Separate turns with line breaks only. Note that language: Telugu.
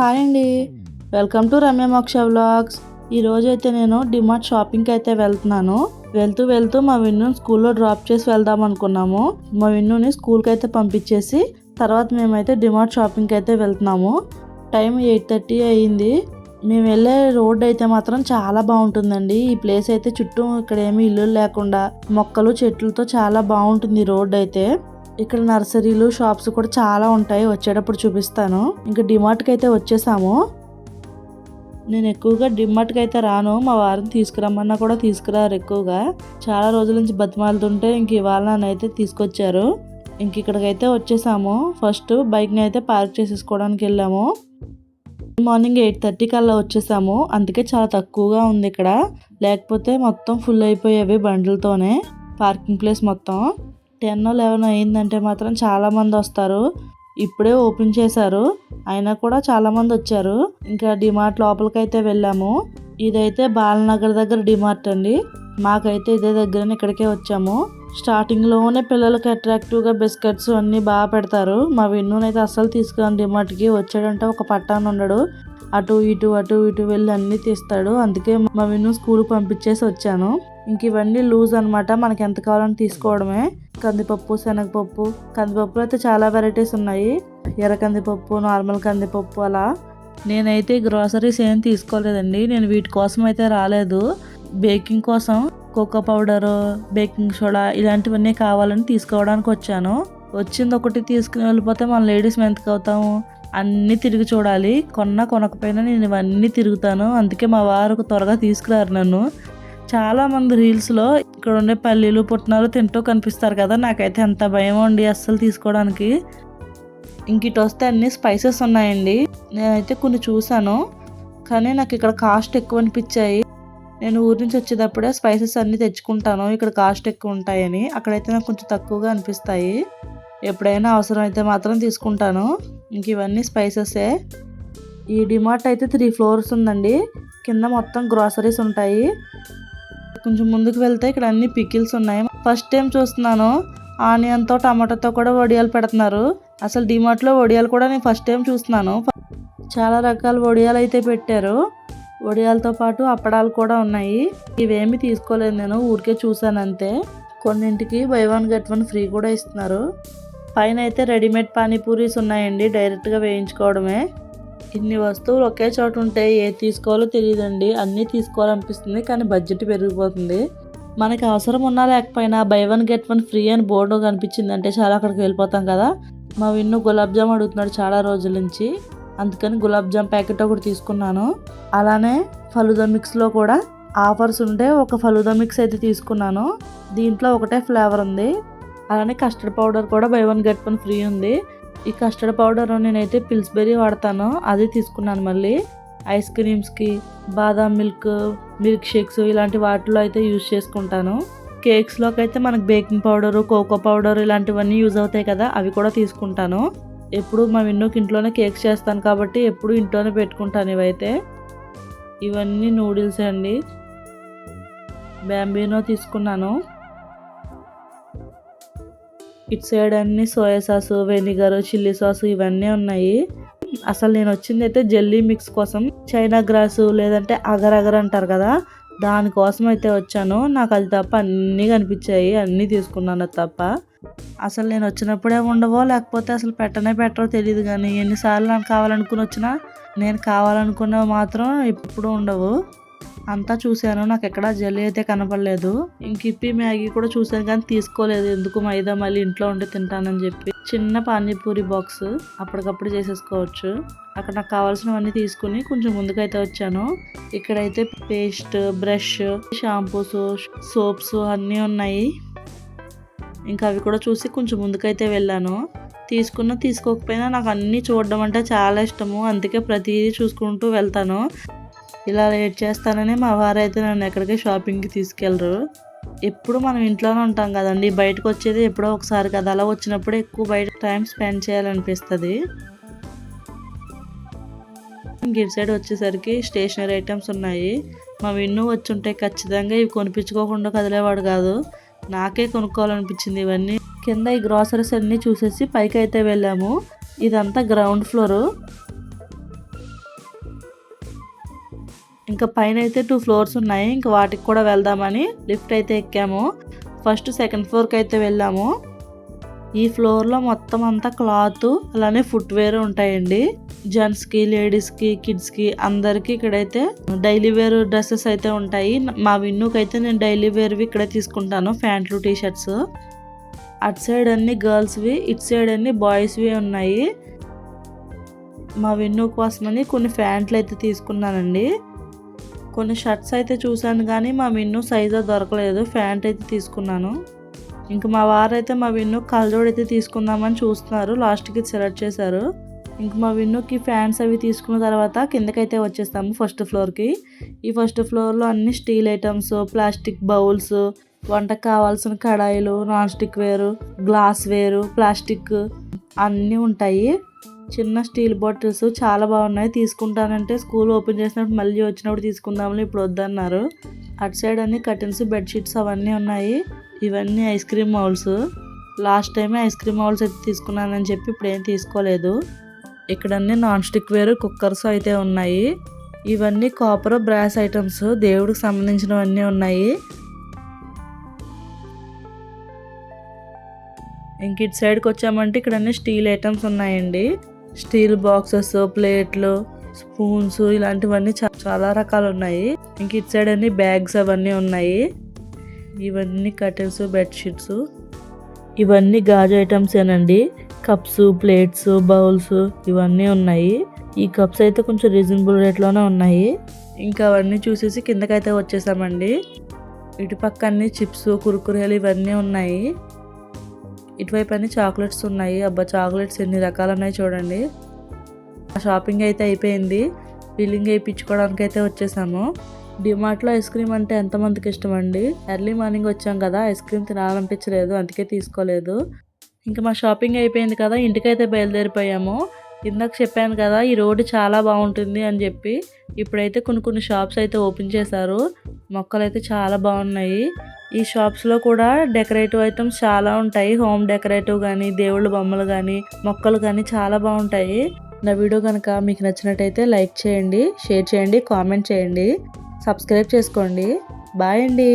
హాయ్ అండి. వెల్కమ్ టు రమ్య మోక్ష వ్లాగ్స్. ఈరోజు అయితే నేను డిమార్ట్ షాపింగ్కి అయితే వెళ్తున్నాను. వెళ్తూ వెళ్తూ మా విన్నుని స్కూల్లో డ్రాప్ చేసి వెళ్దాం అనుకున్నాము. మా విన్నుని స్కూల్కి అయితే పంపించేసి తర్వాత మేమైతే డిమార్ట్ షాపింగ్కి అయితే వెళ్తున్నాము. టైం ఎయిట్ థర్టీ అయ్యింది మేము వెళ్ళే రోడ్ అయితే మాత్రం చాలా బాగుంటుందండి. ఈ ప్లేస్ అయితే చుట్టూ ఇక్కడ ఏమి ఇల్లు లేకుండా మొక్కలు చెట్లతో చాలా బాగుంటుంది రోడ్డు రోడ్ అయితే. ఇక్కడ నర్సరీలు షాప్స్ కూడా చాలా ఉంటాయి. వచ్చేటప్పుడు చూపిస్తాను. ఇంకా డిమార్ట్కి అయితే వచ్చేసాము. నేను ఎక్కువగా డిమార్ట్కి అయితే రాను. మా వారిని తీసుకురమ్మన్నా కూడా తీసుకురారు ఎక్కువగా. చాలా రోజుల నుంచి బతిమాలుతుంటే ఇంక ఇవాళ నన్నైతే తీసుకొచ్చారు. ఇంక ఇక్కడికైతే వచ్చేసాము. ఫస్ట్ బైక్ని అయితే పార్క్ చేసేసుకోవడానికి వెళ్ళాము. మార్నింగ్ ఎయిట్ థర్టీ కల్లా వచ్చేసాము. అందుకే చాలా తక్కువగా ఉంది ఇక్కడ. లేకపోతే మొత్తం ఫుల్ అయిపోయేవి బండ్లతోనే. పార్కింగ్ ప్లేస్ మొత్తం. టెన్ లెవెన్ అయిందంటే మాత్రం చాలా మంది వస్తారు. ఇప్పుడే ఓపెన్ చేశారు. అయినా కూడా చాలా మంది వచ్చారు. ఇంకా డిమార్ట్ లోపలికైతే వెళ్ళాము. ఇదైతే బాలనగర్ దగ్గర డిమార్ట్ అండి. మాకైతే ఇదే దగ్గర ఇక్కడికే వచ్చాము. స్టార్టింగ్లోనే పిల్లలకి అట్రాక్టివ్గా బిస్కెట్స్ అన్నీ బాగా పెడతారు. మా విన్నునైతే అస్సలు తీసుకురాను. డిమార్ట్కి వచ్చాడంటే ఒక పట్టాను ఉండడు. అటు ఇటు అటు ఇటు వెళ్ళి అన్నీ తీస్తాడు. అందుకే మా విన్ను స్కూల్కి పంపించేసి వచ్చాను. ఇంక ఇవన్నీ లూజ్ అన్నమాట. మనకి ఎంత కావాలని తీసుకోవడమే. కందిపప్పు శనగపప్పు. కందిపప్పులో అయితే చాలా వెరైటీస్ ఉన్నాయి. ఎర్ర కందిపప్పు నార్మల్ కందిపప్పు అలా. నేనైతే గ్రాసరీస్ ఏం తీసుకోలేదండి. నేను వీటి కోసం అయితే రాలేదు. బేకింగ్ కోసం కోకో పౌడర్ బేకింగ్ సోడా ఇలాంటివన్నీ కావాలని తీసుకోవడానికి వచ్చాను. వచ్చింది ఒకటి తీసుకుని వెళ్ళిపోతే మన లేడీస్ మెంతకు అవుతాము అన్నీ తిరిగి చూడాలి. కొన్నా కొనకపోయినా నేను ఇవన్నీ తిరుగుతాను. అందుకే మా వారు త్వరగా తీసుకురారు నన్ను. చాలా మంది రీల్స్లో ఇక్కడ ఉండే పల్లీలు పుట్నాలు తింటూ కనిపిస్తారు కదా. నాకైతే ఎంత భయం అండి అస్సలు తీసుకోవడానికి. ఇంక ఇటు వస్తే అన్ని స్పైసెస్ ఉన్నాయండి. నేనైతే కొన్ని చూశాను. కానీ నాకు ఇక్కడ కాస్ట్ ఎక్కువ అనిపించాయి. నేను ఊరి నుంచి వచ్చేటప్పుడే స్పైసెస్ అన్నీ తెచ్చుకుంటాను. ఇక్కడ కాస్ట్ ఎక్కువ ఉంటాయని. అక్కడైతే నాకు కొంచెం తక్కువగా అనిపిస్తాయి. ఎప్పుడైనా అవసరం అయితే మాత్రం తీసుకుంటాను. ఇంక ఇవన్నీ స్పైసెసే ఈ డిమార్ట్ అయితే త్రీ ఫ్లోర్స్ ఉందండి. కింద మొత్తం గ్రాసరీస్ ఉంటాయి. కొంచెం ముందుకు వెళ్తే ఇక్కడ అన్ని పికిల్స్ ఉన్నాయి. ఫస్ట్ టైం చూస్తున్నాను. ఆనియన్తో టమాటాతో కూడా వడియాలు పెడుతున్నారు. అసలు డిమార్ట్లో వడియాలు కూడా నేను ఫస్ట్ టైం చూస్తున్నాను. చాలా రకాల వడియాలు అయితే పెట్టారు. వడియాలతో పాటు అప్పడాలు కూడా ఉన్నాయి. ఇవేమి తీసుకోలేదు నేను ఊరికే చూసాను అంతే. కొన్నింటికి buy one get one free కూడా ఇస్తున్నారు. పైన అయితే రెడీమేడ్ పానీపూరీస్ ఉన్నాయండి డైరెక్ట్గా వేయించుకోవడమే. ఇన్ని వస్తువులు ఒకే చోట ఉంటే ఏది తీసుకోవాలో తెలియదండి. అన్నీ తీసుకోవాలనిపిస్తుంది కానీ బడ్జెట్ పెరిగిపోతుంది. మనకి అవసరం ఉన్నా లేకపోయినా buy one get one free అని బోర్డు కనిపించింది అంటే చాలా అక్కడికి వెళ్ళిపోతాం కదా. మా విన్ను గులాబ్ జామ్ అడుగుతున్నాడు చాలా రోజుల నుంచి. అందుకని గులాబ్ జామ్ ప్యాకెట్ ఒకటి తీసుకున్నాను. అలానే ఫలుదా మిక్స్లో కూడా ఆఫర్స్ ఉంటే ఒక ఫలుదా మిక్స్ అయితే తీసుకున్నాను. దీంట్లో ఒకటే ఫ్లేవర్ ఉంది. అలానే కస్టర్డ్ పౌడర్ కూడా buy one get one free ఉంది. ఈ కస్టర్డ్ పౌడర్ నేనైతే పిల్స్బెరీ వాడతాను. అది తీసుకున్నాను మళ్ళీ. ఐస్ క్రీమ్స్కి బాదాం మిల్క్ మిల్క్ షేక్స్ ఇలాంటి వాటిలో అయితే యూజ్ చేసుకుంటాను. కేక్స్లోకి అయితే మనకు బేకింగ్ పౌడర్ కోకో పౌడర్ ఇలాంటివన్నీ యూజ్ అవుతాయి కదా అవి కూడా తీసుకుంటాను. ఎప్పుడు మా విన్నోకి ఇంట్లోనే కేక్స్ చేస్తాను కాబట్టి ఎప్పుడు ఇంట్లోనే పెట్టుకుంటాను ఇవైతే. ఇవన్నీ నూడిల్స్ అండి. బ్యాంబీనో తీసుకున్నాను. ఇటు సైడ్ అన్ని soya sauce vinegar chilli sauce ఇవన్నీ ఉన్నాయి. అసలు నేను వచ్చింది అయితే జెల్లీ మిక్స్ కోసం. చైనా గ్రాసు లేదంటే అగర్ అగర్ అంటారు కదా దానికోసం అయితే వచ్చాను. నాకు అది తప్ప అన్నీ కనిపించాయి అన్నీ తీసుకున్నాను అది తప్ప. అసలు నేను వచ్చినప్పుడే ఉండవో లేకపోతే అసలు పెట్టనే పెట్టరో తెలియదు కానీ ఎన్నిసార్లు నాకు కావాలనుకుని వచ్చినా నేను కావాలనుకున్నవి మాత్రం ఎప్పుడు ఉండవు. అంతా చూశాను. నాకు ఎక్కడ జల్లీ అయితే కనపడలేదు. ఇంక ఇప్పి మ్యాగీ కూడా చూశాను కానీ తీసుకోలేదు. ఎందుకు మైదా మళ్ళీ ఇంట్లో ఉండి తింటానని చెప్పి. చిన్న పానీపూరి బాక్స్ అప్పటికప్పుడు చేసేసుకోవచ్చు. అక్కడ నాకు కావాల్సినవన్నీ తీసుకుని కొంచెం ముందుకైతే వచ్చాను. ఇక్కడైతే పేస్ట్ బ్రష్ షాంపూస్ సోప్స్ అన్నీ ఉన్నాయి. ఇంకా అవి కూడా చూసి కొంచెం ముందుకైతే వెళ్ళాను. తీసుకున్న తీసుకోకపోయినా నాకు అన్నీ చూడడం అంటే చాలా ఇష్టము. అందుకే ప్రతిదీ చూసుకుంటూ వెళ్తాను. ఇలా లేట్ చేస్తానని మా వారైతే నన్ను ఎక్కడికి షాపింగ్కి తీసుకెళ్ళరు. ఎప్పుడు మనం ఇంట్లోనే ఉంటాం కదండి. బయటకు వచ్చేది ఎప్పుడో ఒకసారి కదా. అలా వచ్చినప్పుడు ఎక్కువ బయట టైం స్పెండ్ చేయాలనిపిస్తుంది. ఇటు సైడ్ వచ్చేసరికి స్టేషనరీ ఐటమ్స్ ఉన్నాయి. మా విన్ను వచ్చి ఉంటే ఖచ్చితంగా ఇవి కొనిపించుకోకుండా కదిలేవాడు కాదు. నాకే కొనుక్కోవాలనిపించింది ఇవన్నీ. కింద ఈ గ్రాసరీస్ అన్నీ చూసేసి పైకి అయితే వెళ్ళాము. ఇదంతా గ్రౌండ్ ఫ్లోర్. ఇంకా పైన అయితే టూ ఫ్లోర్స్ ఉన్నాయి. ఇంకా వాటికి కూడా వెళ్దామని లిఫ్ట్ అయితే ఎక్కాము. ఫస్ట్ సెకండ్ ఫ్లోర్కి అయితే వెళ్ళాము. ఈ ఫ్లోర్లో మొత్తం అంతా క్లాత్ అలానే ఫుట్వేర్ ఉంటాయండి. జెంట్స్కి లేడీస్కి కిడ్స్కి అందరికీ ఇక్కడైతే డైలీ వేర్ డ్రెస్సెస్ అయితే ఉంటాయి. మా విన్నుకి అయితే నేను డైలీ వేర్వి ఇక్కడే తీసుకుంటాను. ప్యాంట్లు టీషర్ట్స్. అటు సైడ్ అన్ని గర్ల్స్వి ఇటు సైడ్ అన్ని బాయ్స్వి ఉన్నాయి. మా విన్ను కోసమని కొన్ని ప్యాంట్లు అయితే తీసుకున్నానండి. కొన్ని షర్ట్స్ అయితే చూశాను కానీ మా విన్ను సైజు దొరకలేదు ప్యాంట్ అయితే తీసుకున్నాను. ఇంక మా వారైతే మా విన్ను కలజోడు అయితే తీసుకుందామని చూస్తున్నారు లాస్ట్కి సెలెక్ట్ చేశారు. ఇంక మా విన్నుకి ఫ్యాన్స్ అవి తీసుకున్న తర్వాత కిందకైతే వచ్చేస్తాము ఫస్ట్ ఫ్లోర్కి. ఈ ఫస్ట్ ఫ్లోర్లో అన్ని స్టీల్ ఐటమ్స్ ప్లాస్టిక్ బౌల్స్ వంటకు కావాల్సిన కడాయిలు నాన్ స్టిక్ వేరు గ్లాస్ వేరు ప్లాస్టిక్ అన్నీ ఉంటాయి. చిన్న స్టీల్ బాటిల్స్ చాలా బాగున్నాయి. తీసుకుంటానంటే స్కూల్ ఓపెన్ చేసినప్పుడు మళ్ళీ వచ్చినప్పుడు తీసుకుందామని ఇప్పుడు వద్దన్నారు. అటు సైడ్ అన్ని కర్టన్స్ బెడ్షీట్స్ అవన్నీ ఉన్నాయి. ఇవన్నీ ఐస్ క్రీమ్ మౌల్స్ లాస్ట్ టైమే ఐస్ క్రీమ్ మౌల్స్ అయితే తీసుకున్నానని చెప్పి ఇప్పుడు ఏం తీసుకోలేదు. ఇక్కడ అన్ని నాన్ స్టిక్ వేరు కుక్కర్స్ అయితే ఉన్నాయి. ఇవన్నీ కాపర్ బ్రాస్ ఐటమ్స్ దేవుడికి సంబంధించినవన్నీ ఉన్నాయి. ఇంక ఇటు సైడ్కి వచ్చామంటే ఇక్కడ అన్ని స్టీల్ ఐటమ్స్ ఉన్నాయండి. స్టీల్ బాక్సెస్ ప్లేట్లు స్పూన్స్ ఇలాంటివన్నీ చా- చాలా రకాలు ఉన్నాయి ఇంక ఇటు సైడ్ అన్ని బ్యాగ్స్ అవన్నీ ఉన్నాయి. ఇవన్నీ కర్టెన్స్ బెడ్షీట్స్. ఇవన్నీ గాజు ఐటమ్స్ ఏనండి. కప్స్ ప్లేట్స్ బౌల్స్ ఇవన్నీ ఉన్నాయి. ఈ కప్స్ అయితే కొంచెం రీజనబుల్ రేట్లోనే ఉన్నాయి. ఇంకా అవన్నీ చూసేసి కిందకైతే వచ్చేసామండి. ఇటు పక్క అన్ని చిప్స్ కురుకురేలు ఇవన్నీ ఉన్నాయి. ఇటువైపు అన్ని చాక్లెట్స్ ఉన్నాయి. అబ్బా చాక్లెట్స్ ఎన్ని రకాలు ఉన్నాయి చూడండి షాపింగ్ అయితే అయిపోయింది. బిల్లింగ్ వేయించుకోవడానికి అయితే వచ్చేసాము. డిమార్ట్లో ఐస్ క్రీమ్ అంటే ఎంతమందికి ఇష్టం అండి ఎర్లీ మార్నింగ్ వచ్చాం కదా ఐస్ క్రీమ్ తినాలనిపించలేదు అందుకే తీసుకోలేదు. ఇంకా మా షాపింగ్ అయిపోయింది కదా ఇంటికైతే బయలుదేరిపోయాము. ఇందాక చెప్పాను కదా ఈ రోడ్డు చాలా బాగుంటుంది అని చెప్పి ఇప్పుడైతే కొన్ని కొన్ని షాప్స్ అయితే ఓపెన్ చేశారు. మొక్కలు అయితే చాలా బాగున్నాయి. ఈ షాప్స్లో కూడా డెకరేటివ్ ఐటమ్స్ చాలా ఉంటాయి. హోమ్ డెకరేటివ్ కానీ దేవుళ్ళ బొమ్మలు కానీ మొక్కలు కానీ చాలా బాగుంటాయి. నా వీడియో కనుక మీకు నచ్చినట్టయితే లైక్ చేయండి షేర్ చేయండి కామెంట్ చేయండి. సబ్స్క్రైబ్ చేసుకోండి. బాయ్ అండి.